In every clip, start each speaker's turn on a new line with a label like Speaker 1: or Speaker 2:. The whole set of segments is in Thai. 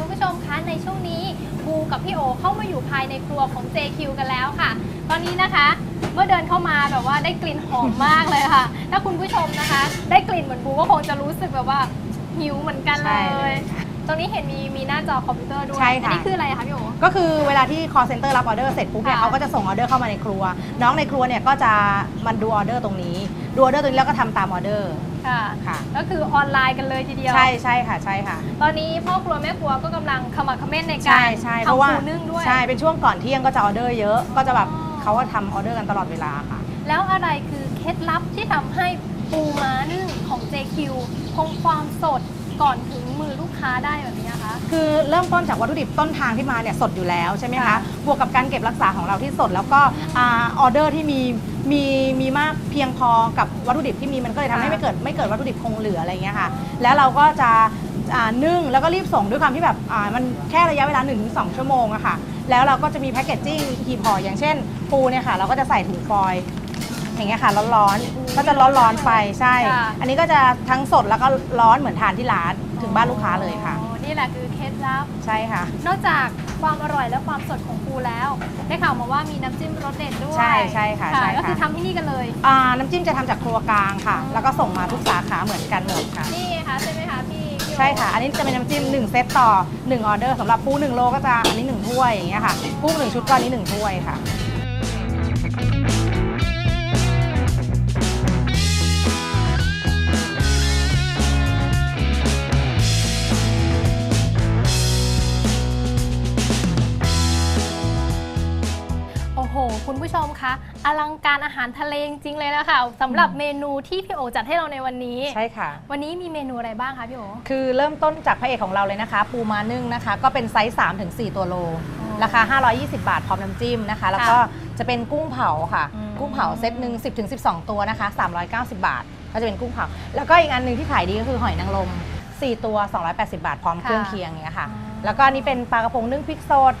Speaker 1: คุณผู้ชมคะในช่วงนี้ภูกับพี่โอเข้ามาอยู่ภายในครัวของ JQ กันแล้วค่ะ ตอนนี้นะคะ เมื่อเดินเข้ามาแบบว่าได้กลิ่นหอมมากเลยค่ะ ถ้าคุณผู้ชมนะคะ ได้กลิ่นเหมือนภูก็คงจะรู้สึกแบบว่าหิวเหมือนกันเล
Speaker 2: ใช่เลย ย
Speaker 1: ตรงนี้เห็นมีมีหน้าจอคอมพิวเตอร์ด้วย
Speaker 2: ใช่ค่ะ
Speaker 1: อันี้คืออะไรคะพี่โอ
Speaker 2: ก็คือเวลาที่ call center รับออเดอร์เสร็จปุ๊บเนี่ย
Speaker 1: ค่ะ
Speaker 2: เขาก็จะส่งออเดอร์เข้ามาในครัว น้องในครัวเนี่ยก็จะมันดูออเดอร์ตรงนี้ ดูออเดอร์ตรงนี้แล้วก็ทำตามออเดอร์
Speaker 1: ค่ะ
Speaker 2: ค่ะ
Speaker 1: ก็คือออนไลน์กันเลยทีเดียว
Speaker 2: ใช่ใช่ค่ะใช่ค่ะ
Speaker 1: ตอนนี้พ่อครัวแม่ครัวก็กำลังขมักเขม้นในกา
Speaker 2: ใช่
Speaker 1: ร
Speaker 2: ใช่เพ
Speaker 1: ทำ
Speaker 2: ราะว่า
Speaker 1: ปูนึ่งด้วย
Speaker 2: ใช่เป็นช่วงก่อนเที่ยงก็จะออเดอร์เยอะก็จะแบบ
Speaker 1: อ๋อ
Speaker 2: เขาก็ทำออเดอร์กันตลอดเวลาค่ะ
Speaker 1: แล้วอะไรคือเคล็ดลับที่ทำให้ปูม้านึ่งของ JQ คงความสดก่อนถึงมือลูกค้าได้แบบนี้นะคะ
Speaker 2: คือเริ่มต้นจากวัตถุดิบต้นทางที่มาเนี่ยสดอยู่แล้วใช่ไหมคะ
Speaker 1: ค่ะ
Speaker 2: บวกกับการเก็บรักษาของเราที่สด แล้วก็อาออเดอร์ที่มี มีมีมากเพียงพอกับวัตถุดิบที่มีมันก็เลยทำให้
Speaker 1: ค่ะ
Speaker 2: ไม่เกิดไม่เกิดวัตถุดิบคงเหลืออะไรเงี้ยค่ะ แล้วเราก็จะอ่านึ่งแล้วก็รีบส่งด้วยความที่แบบอ่ามันแค่ระยะเวลา 1-2 ชั่วโมงอะค่ะ แล้วเราก็จะมีแพคเกจจิ้งหีบห่ออย่างเช่น ปูเนี่ยค่ะ เราก็จะใส่ถุงฟอยล์อย่างเงี้ยค่ะร้อนๆก็จะร้อนๆไปใช่
Speaker 1: ค่ะ
Speaker 2: อันนี้ก็จะทั้งสดแล้วก็ร้อนเหมือนทานที่ร้านถึงบ้านลูกค้าเลยค่ะ
Speaker 1: อ๋อนี่แหละคือเคล็ดลับ
Speaker 2: ใช่ค่ะ
Speaker 1: นอกจากความอร่อยและความสดของปูแล้วได้ข่า วมาว่ามีน้ำจิ้มรสเด็ดด้วย
Speaker 2: ใช่ใช่ค่ะใช่ค่ะ
Speaker 1: ก็คือทำที่นี่กันเลย
Speaker 2: อ่าน้ำจิ้มจะทำจากครัวกลางค่ะ แล้วก็ส่งมาทุกสาขาเหมือนกันหมดค่ะ
Speaker 1: นี่ไงคะใช่ไหมคะพี่พี่โอ
Speaker 2: ใช่ค่ะ อันนี้จะเป็นน้ำจิ้ม1เซตต่อ 1 ออเดอร์สำหรับปู1โลก็จะอันนี้ 1 ถ้วยอย่างเงี้ยค่ะ กุ้ง1ชุดก็อันนี้ 1 ถ้วยค่ะ
Speaker 1: ผู้ชมคะอลังการอาหารทะเลจริงๆเลยนะคะสำหรับเมนูที่พี่โอจัดให้เราในวันนี้
Speaker 2: ใช่ค่ะ
Speaker 1: วันนี้มีเมนูอะไรบ้างคะพี่โอ
Speaker 2: คือเริ่มต้นจากพระเอกของเราเลยนะคะ ปูม้านึ่งนะคะ ก็เป็นไซส์3ถึง4ตัวโล
Speaker 1: อ๋อ
Speaker 2: ราคา 520 บาทพร้อมน้ำจิ้มนะคะ แล้วก็จะเป็นกุ้งเผาค่ะ
Speaker 1: อืม
Speaker 2: กุ้งเผาเซตหนึ่ง10ถึง12 ตัวนะคะ 390 บาท ก็จะเป็นกุ้งเผา แล้วก็อีกอันหนึ่งที่ขายดีก็คือหอยนางรม4 ตัว 280 บาทพร้อมเครื่องเคียงอย่างเงี้ยค่ะ
Speaker 1: อ๋อ
Speaker 2: แล้วก็อันนี้เป็นปลากระพงนึ่งพริกสด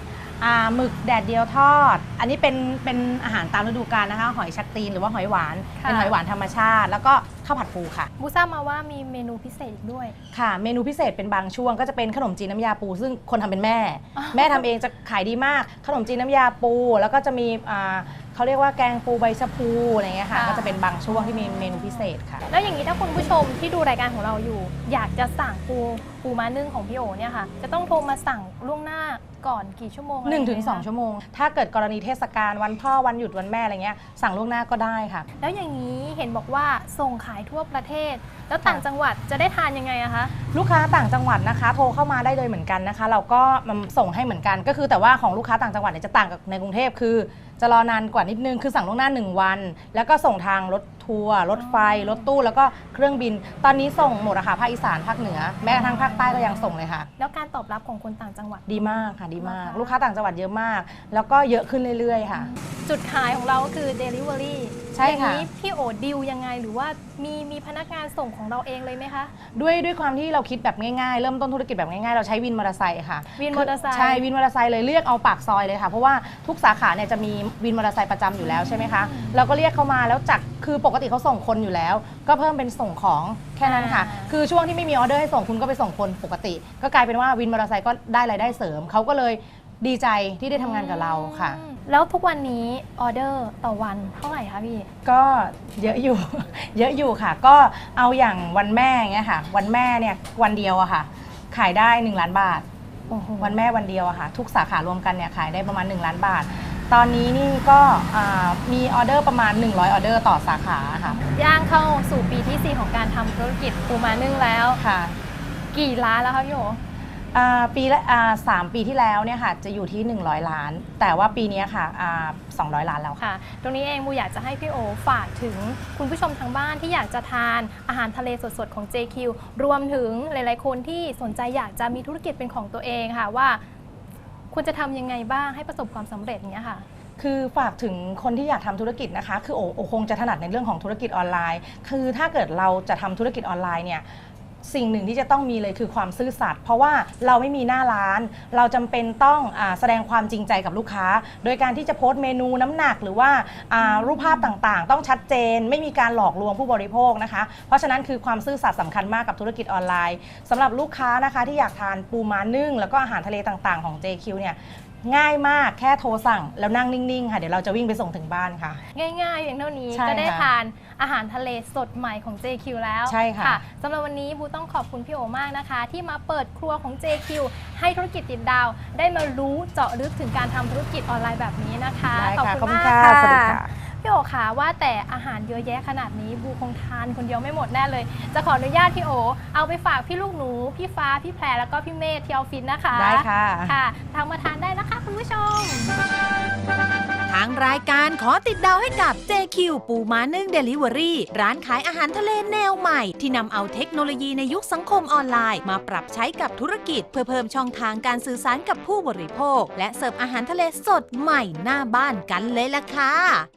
Speaker 2: อ่าหมึกแดดเดียวทอด อันนี้เป็นเป็นอาหารตามฤดูกาลนะคะ หอยชักตีนหรือว่าหอยหวาน
Speaker 1: ค่ะ
Speaker 2: เป็นหอยหวานธรรมชาติ แล้วก็ข้าวผัดปูค่ะ
Speaker 1: บูทราบมาว่ามีเมนูพิเศษอีกด้วย
Speaker 2: ค่ะ เมนูพิเศษเป็นบางช่วงก็จะเป็นขนมจีนน้ำยาปู ซึ่งคนทำเป็นแม่
Speaker 1: อ๋อ
Speaker 2: แม่ทำเองจะขายดีมาก ขนมจีนน้ำยาปู แล้วก็จะมีอ่าเขาเรียกว่าแกงปูใบชะพูอะไรเงี้ยค่ะ
Speaker 1: ค่ะ
Speaker 2: ก็จะเป็นบางช่วงที่มีเมนูพิเศษค่ะ
Speaker 1: แล้วอย่างนี้ถ้าคุณผู้ชมที่ดูรายการของเราอยู่ อยากจะสั่งปูปูม้านึ่งของพี่โอเนี่ยค่ะ จะต้องโทรมาสั่งล่วงหน้า ก่อนกี่ชั่วโมง
Speaker 2: 1-2ถึง2ชั่วโมง ถ้าเกิดกรณีเทศกาลวันพ่อวันหยุดวันแม่อะไรเงี้ยสั่งล่วงหน้าก็ได้ค่ะ
Speaker 1: แล้วอย่างนี้เห็นบอกว่าส่งขายทั่วประเทศ แล้ว
Speaker 2: ค่ะ
Speaker 1: ต่างจังหวัดจะได้ทานยังไงอะคะ
Speaker 2: ลูกค้าต่างจังหวัดนะคะ โทรเข้ามาได้เลยเหมือนกันนะคะ เราก็มาส่งให้เหมือนกันก็คือแต่ว่าของลูกค้าต่างจังหวัดเนี่ยจะต่างกับในกรุงเทพคือ จะรอนานกว่านิดนึง คือสั่งล่วงหน้า 1 วัน แล้วก็ส่งทางรถทัวร์รถไฟ รถตู้แล้วก็เครื่องบิน ตอนนี้ส่งหมดอะค่ะภาคอีสานภาคเหนือ แม้กระทั่งภาคใต้ก็ยังส่งเลยค่ะ
Speaker 1: แล้วการตอบรับของคนต่างจังหวัด
Speaker 2: ดีมากค่ะดีมาก
Speaker 1: นะคะ
Speaker 2: ลูกค้าต่างจังหวัดเยอะมาก แล้วก็เยอะขึ้นเรื่อยๆ ค่ะ
Speaker 1: จุดขายของเราก็คือ Delivery
Speaker 2: ใช่
Speaker 1: อย่าง
Speaker 2: ค่ะ
Speaker 1: นี้พี่โอดิวยังไงหรือว่ามีมีพนักงานส่งของเราเองเลยไหมคะ
Speaker 2: ด้วยด้วยความที่เราคิดแบบง่ายๆ เริ่มต้นธุรกิจแบบง่ายๆ เราใช้วินมอเตอร์ไซค์ค่ะ
Speaker 1: วินมอเตอร์ไซค์
Speaker 2: ใช่วินมอเตอร์ไซค์เลยเรียกเอาปากซอยเลยค่ะ เพราะว่าทุกสาขาเนี่ยจะมีวินมอเตอร์ไซค์ประจำอยู่แล้วใช่ไหมคะเราก็เรียกเขามาแล้วจากคือปกติเขาส่งคนอยู่แล้ว ก็เพิ่มเป็นส่งของแค่นั้นค่ะคือช่วงที่ไม่มีออเดอร์ให้ส่งคุณก็ไปส่งคนปกติ ก็กลายเป็นว่าวินมอเตอร์ไซค์ก็ได้รายได้เสริมเขาก็เลยดีใจที่ได้ทำงานกับเราค่ะ
Speaker 1: อืมแล้วทุกวันนี้ออเดอร์ต่อวันเท่าไหร่คะพี่
Speaker 2: ก็เยอะอยู่ เยอะอยู่ค่ะ ก็เอาอย่างวันแม่เงี้ยค่ะ วันแม่เนี่ยวันเดียวอะค่ะ ขายได้ 1 ล้านบาท
Speaker 1: โอ้โห
Speaker 2: วันแม่วันเดียวอะค่ะ ทุกสาขารวมกันเนี่ยขายได้ประมาณ 1 ล้านบาท ตอนนี้นี่ก็อ่ามีออเดอร์ประมาณ 100 ออเดอร์ต่อสาขาค่ะ
Speaker 1: ย่างเข้าสู่ปีที่ 4 ของการทำธุรกิจปูมานึ่งแล้ว
Speaker 2: ค่ะ
Speaker 1: กี่ล้านแล้วคะพี่โอ
Speaker 2: อ่าปีละอ่าสามปีที่แล้วเนี่ยค่ะจะอยู่ที่ 100 ล้าน แต่ว่าปีเนี้ยค่ะอ่า200 ล้านแล้วค่ะ
Speaker 1: ค่ะ ตรงนี้เองมูอยากจะให้พี่โอฝากถึงคุณผู้ชมทางบ้านที่อยากจะทานอาหารทะเลสดๆของ JQ รวมถึงหลายๆคนที่สนใจอยากจะมีธุรกิจเป็นของตัวเองค่ะว่า คุณจะทำยังไงบ้างให้ประสบความสำเร็จเนี้ยค่ะ
Speaker 2: คือฝากถึงคนที่อยากทำธุรกิจนะคะ คือโอโอคงจะถนัดในเรื่องของธุรกิจออนไลน์ คือถ้าเกิดเราจะทำธุรกิจออนไลน์เนี่ย สิ่งหนึ่งที่จะต้องมีเลยคือความซื่อสัตย์เพราะว่าเราไม่มีหน้าร้าน เราจำเป็นต้องอาแสดงความจริงใจกับลูกค้า โดยการที่จะโพสต์เมนูน้ำหนักหรือว่าอ่ารูปภาพต่างๆ ต้องชัดเจน ไม่มีการหลอกลวงผู้บริโภคนะคะ เพราะฉะนั้นคือความซื่อสัตย์สำคัญมากกับธุรกิจออนไลน์สำหรับลูกค้านะคะที่อยากทานปูม้านึ่งแล้วก็อาหารทะเลต่างๆของ JQ เนี่ย ง่ายมากแค่โทรสั่ง แล้วนั่งนิ่งๆ ค่ะ เดี๋ยวเราจะวิ่งไปส่งถึงบ้านค่ะ
Speaker 1: ง่ายๆเพียงเท่านี้
Speaker 2: ใช่
Speaker 1: ก็ได้
Speaker 2: ค่ะ
Speaker 1: ทานอาหารทะเลสดใหม่ของ JQ แล้ว
Speaker 2: ใช่ค่ะ
Speaker 1: สำหรับวันนี้บูต้องขอบคุณพี่โอมากนะคะ ที่มาเปิดครัวของ JQ ให้ธุรกิจติดดาว ได้มารู้เจาะลึกถึงการทำธุรกิจออนไลน์แบบนี้นะคะ
Speaker 2: ได้ค่ะ
Speaker 1: ขอบคุณ
Speaker 2: ขอบคุณ
Speaker 1: มาก
Speaker 2: ค่ะ
Speaker 1: ค่ะ
Speaker 2: สวัสดีค่ะ
Speaker 1: พี่โอคะว่าแต่อาหารเยอะแยะขนาดนี้บูคงทานคนเดียวไม่หมดแน่เลย จะขออนุญาตพี่โอ เอาไปฝากพี่ลูกหนู พี่ฟ้าพี่แพรแล้วก็พี่เมธที่ออฟฟิศนะคะ
Speaker 2: ได้ค่ะ
Speaker 1: ค่ะทางมาทานได้นะคะคุณผู้ชม
Speaker 3: ทางรายการขอติดดาวให้กับ JQ ปูม้านึ่งเดลิเวอรี่ร้านขายอาหารทะเลแนวใหม่ ที่นำเอาเทคโนโลยีในยุคสังคมออนไลน์ มาปรับใช้กับธุรกิจ เพื่อเพิ่มช่องทางการสื่อสารกับผู้บริโภค และเสิร์ฟอาหารทะเลสดใหม่หน้าบ้านกันเลยล่ะค่ะ